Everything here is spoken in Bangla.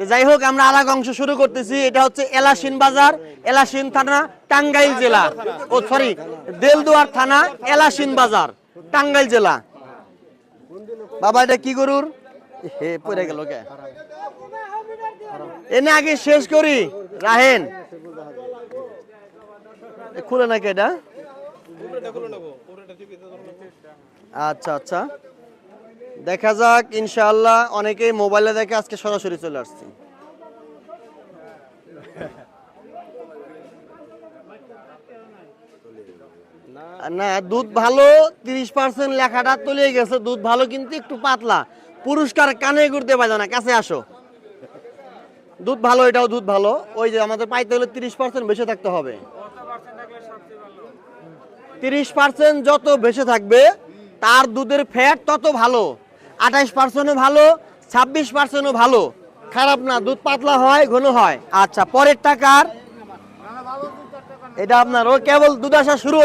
তো যাই হোক, আমরা আলাগ অংশ শুরু করতেছি। এটা হচ্ছে এলাসিন বাজার, এলাসিন থানা, টাঙ্গাইল জেলা। ও সরি দেলদুয়ার থানা, এলাসিন বাজার, টাঙ্গাইল জেলা। বাবা, এটা কি গরুর? হে, পড়ে গেল কে? এনে আগে শেষ করি। রাহেন। খুলে নাকি এটা? আচ্ছা আচ্ছা। দেখা যাক, ইনশাআল্লাহ অনেকেই মোবাইলে দেখে আজকে সরাসরি চলে আসছি। না, দুধ ভালো, তিরিশ পার্সেন্ট লেখাটা তলিয়ে গেছে, দুধ ভালো কিন্তু একটু পাতলা। পুরস্কার কানে ঘুরতে পারে না কাছে আসো। দুধ ভালো, এটাও দুধ ভালো। ওই যে আমাদের পাইতে হলে তিরিশ পার্সেন্ট বেশি থাকতে হবে। তিরিশ পার্সেন্ট যত বেশি থাকবে, তার দুধের ফ্যাট তত ভালো। আঠাইশ পার্সেন্টও ভালো, ছাব্বিশ পার্সেন্টও ভালো। খারাপ না, দুধ পাতলা হয়, ঘন হয়। আচ্ছা পরের টাকার এটা আপনার, ও কেবল দুধ আসা শুরু